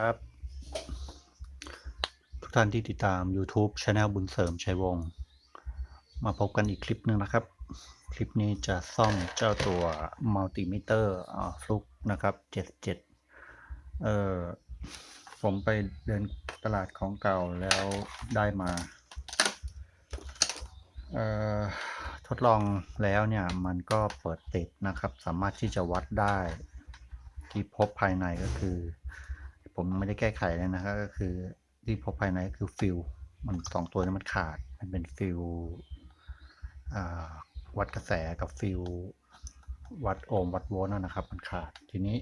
ครับทุกท่านที่ติดตาม YouTube Channel บุญเสริมชัยวงศ์มาพบกันอีกคลิปหนึ่งนะครับ คลิปนี้จะซ่อมเจ้าตัวมัลติมิเตอร์ฟลุกนะครับ77เอ่อผมไปเดินตลาดของเก่าแล้วได้มาเอ่อทดลองแล้วเนี่ยมันก็เปิดติดนะครับ สามารถที่จะวัดได้ที่พบภายในก็คือ ผมไม่ได้แก้ไขเลยนะครับก็คือที่พบภายในคือฟิลมันสองตัวนี้มันขาด มันเป็นฟิลวัดกระแสกับฟิลวัดโอห์มวัดโวลต์นะครับ มันขาดทีนี้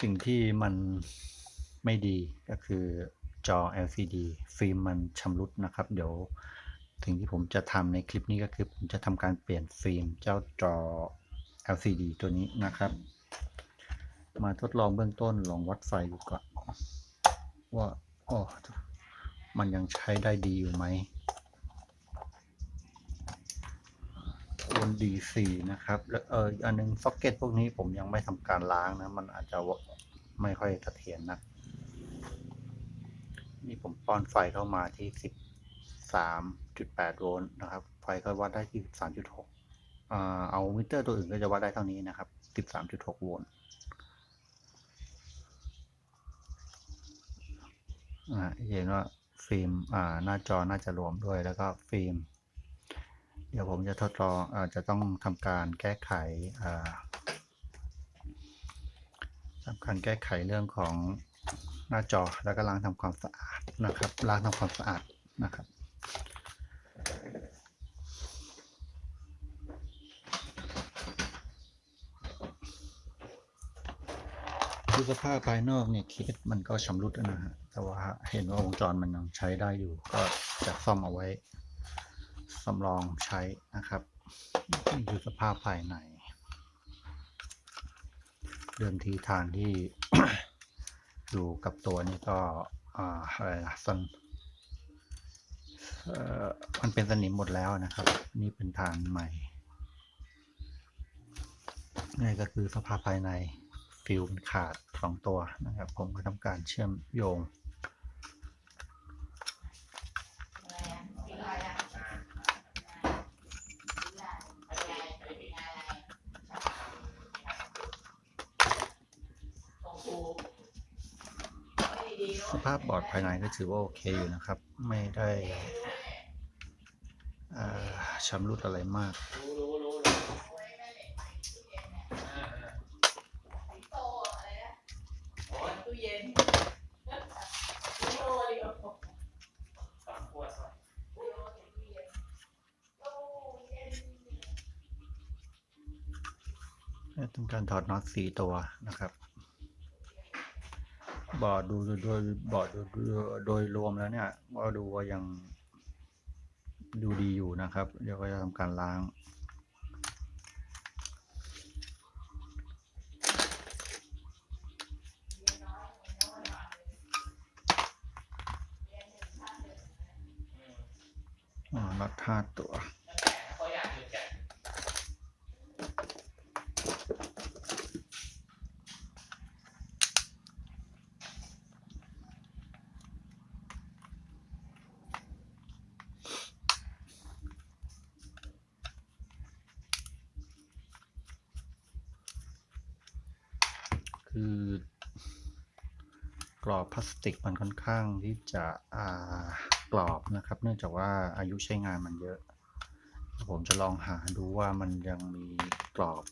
สิ่งที่มันไม่ดีก็คือจอ LCD ฟิล์มมันชำรุดนะครับ เดี๋ยวสิ่งที่ผมจะทำในคลิปนี้ก็คือ ผมจะทำการเปลี่ยนฟิล์มเจ้าจอ LCD ตัวนี้นะครับ มาทดลองเบื้องต้นลองวัดไฟดูก่อน ว่าอ๋อมันยังใช้ได้ดีอยู่ไหมวน DC นะครับ แล้วเอออันนึงซ็อกเก็ตพวกนี้ผมยังไม่ทำการล้างนะ มันอาจจะไม่ค่อยเสถียรนะนี่ผมป้อนไฟเข้ามาที่ 13.8 โวลต์นะครับ ไฟก็วัดได้ที่ 13.6อ่าเอามิเตอร์ตัวอื่นก็จะวัดได้เท่านี้นะครับ 13.6 โวลต์ อ่า เห็นว่าฟิล์มหน้าจอน่าจะรวมด้วยแล้วก็ฟิล์ม เดี๋ยวผมจะทดลองอาจจะต้องทำการแก้ไขอ่าทำการแก้ไขเรื่องของหน้าจอแล้วก็ล้างทำความสะอาดนะครับ ล้างทำความสะอาดนะครับดูสภาพภายนอกเนี่ยเคสมันก็ชำรุดนะฮะ แต่ว่าเห็นว่าวงจรมันยังใช้ได้อยู่ ก็จะซ่อมเอาไว้สำรองใช้นะครับนี่คือสภาพภายใน เดิมทีทางที่อยู่กับตัวนี้ก็อ่าอะไรนะสันเออมันเป็นสนิมหมดแล้วนะครับ นี่เป็นฐานใหม่นี่ก็คือสภาพภายในฟิลมันขาดสองตัวนะครับ ผมก็ทำการเชื่อมโยง สภาพบอร์ดภายในก็ถือว่าโอเคอยู่นะครับ ไม่ได้ชำรุดอะไรมากต้อ้ยทำการถอดน็อตสี่ตัวนะครับ บอร์ดดูโดยบอร์ดดูโดยรวมแล้วเนี่ยก็ดูว่ายังดูดีอยู่นะครับ เดี๋ยวก็จะทำการล้างอ๋อน็อตห้าตัว เขาอยากหยุดแกะ คือกรอบพลาสติกมันค่อนข้างที่จะอ่ากรอบนะครับ เนื่องจากว่าอายุใช้งานมันเยอะ ผมจะลองหาดูว่ามันยังมีกรอบ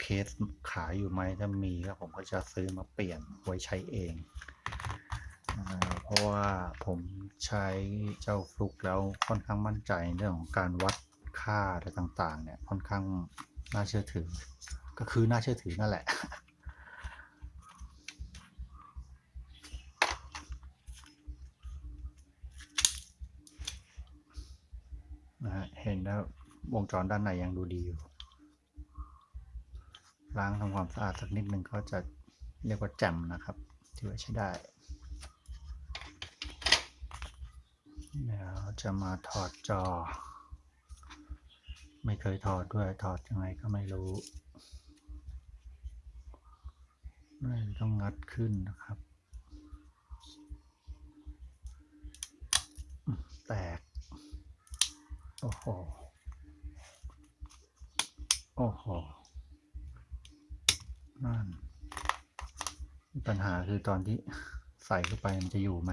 เคสขายอยู่ไหมถ้ามีก็ผมก็จะซื้อมาเปลี่ยนไว้ใช้เอง เพราะว่าผมใช้เจ้าฟลุกแล้วค่อนข้างมั่นใจในเรื่องของการวัดค่าอะไรต่างๆเนี่ยค่อนข้างน่าเชื่อถือ ก็คือน่าเชื่อถือนั่นแหละ นะฮะเห็นแล้ววงจรด้านในยังดูดีอยู่ ล้างทำความสะอาดสักนิดหนึ่งก็จะเรียกว่าแจ่มนะครับถือว่าใช้ได้เดี๋ยวจะมาถอดจอ ไม่เคยถอดด้วยถอดยังไงก็ไม่รู้น่ต้องงัดขึ้นนะครับ แตก อ้โหโอ้โหนั่นปัญหาคือตอนที่ใส่เข้าไปมันจะอยู่ไหม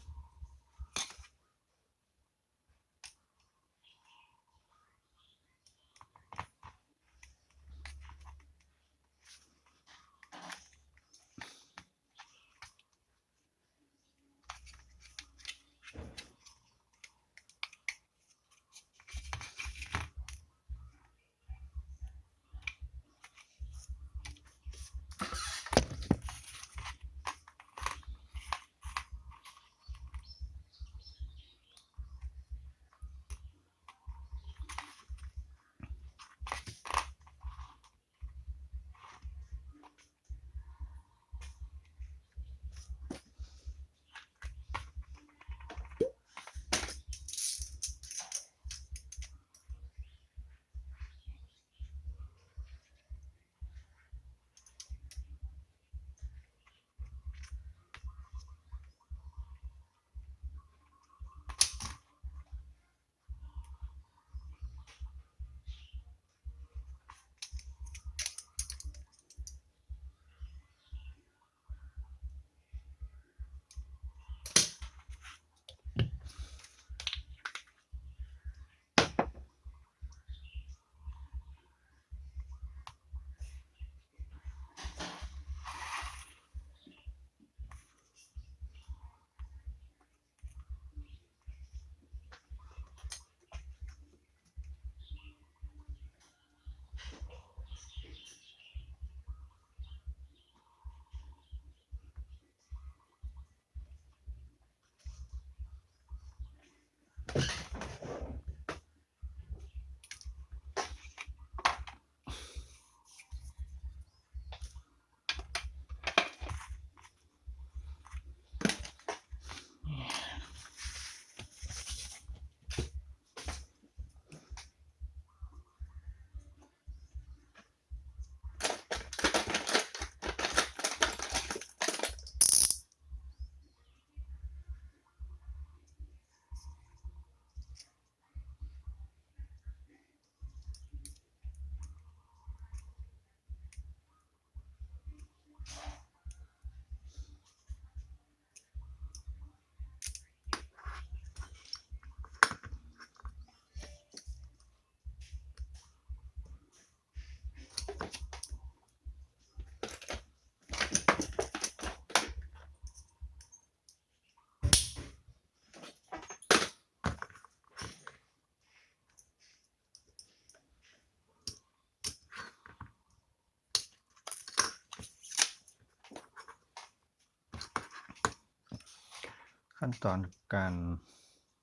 ขั้นตอนการ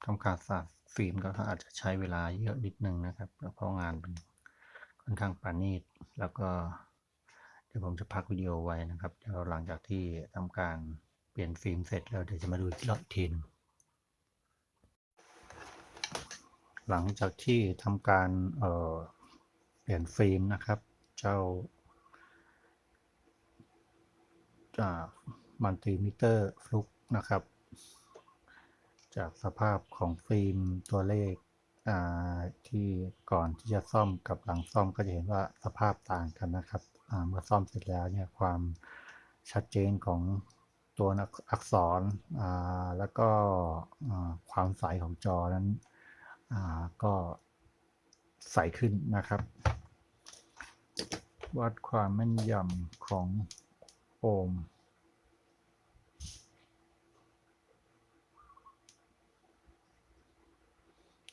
ทำการสาดฟิล์มก็อาจจะใช้เวลาเยอะนิดนึงนะครับเพราะงานมันค่อนข้างปานีตแล้วก็เดี๋ยวผมจะพักวิดีโอไว้นะครับเดี๋ยวหลังจากที่ทำการเปลี่ยนฟิล์มเสร็จแล้วเดี๋ยวจะมาดูอีกรอบทีนหลังจากที่ทำการเเปลี่ยนฟิล์มนะครับ เจ้ามัลติมิเตอร์ฟลุกนะครับ จากสภาพของฟิล์มตัวเลขที่ก่อนที่จะซ่อมกับหลังซ่อมก็จะเห็นว่าสภาพต่างกันนะครับเมื่อซ่อมเสร็จแล้วเนี่ยความชัดเจนของตัวอักษรแล้วก็ความใสของจอนั้นก็ใสขึ้นนะครับ วัดความแม่นยำของโอห์ม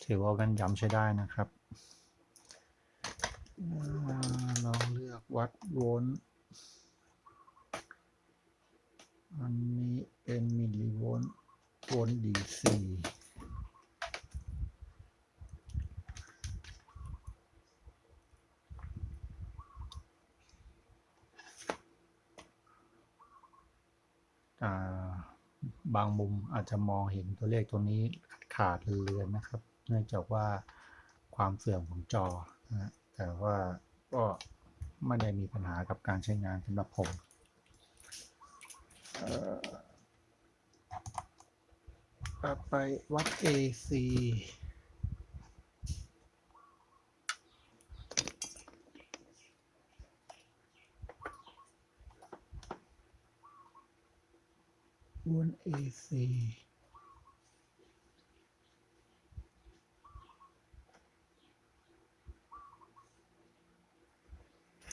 ถือว่าแม่นยำใช้ได้นะครับอลองเลือกวัดโวลต์อันนี้เป็นมิลลิโวลต์โวลต์ดีซีบางมุมอาจจะมองเห็นตัวเลขตัวนี้ขาดเลือนนะครับ เนื่องจากว่าความเสื่อมของจอนะแต่ว่าก็ไม่ได้มีปัญหากับการใช้งานสำหรับผมเอ่อต่อไปวัด AC วน AC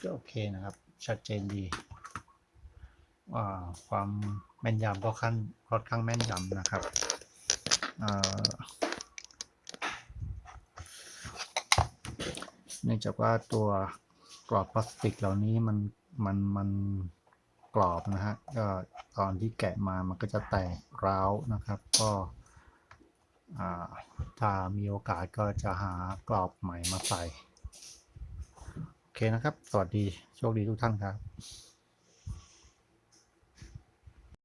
ก็โอเคนะครับ ชัดเจนดีว่าความแม่นยำก็ขั้นค่อนข้างแม่นยำนะครับเนื่องจากว่าตัวกรอบพลาสติกเหล่านี้มันมันมันกรอบนะฮะก็ตอนที่แกะมามันก็จะแตกร้าวนะครับ ก็ถ้ามีโอกาสก็จะหากรอบใหม่มาใส่ เคนะครับ สวัสดี โชคดีทุกท่านครับ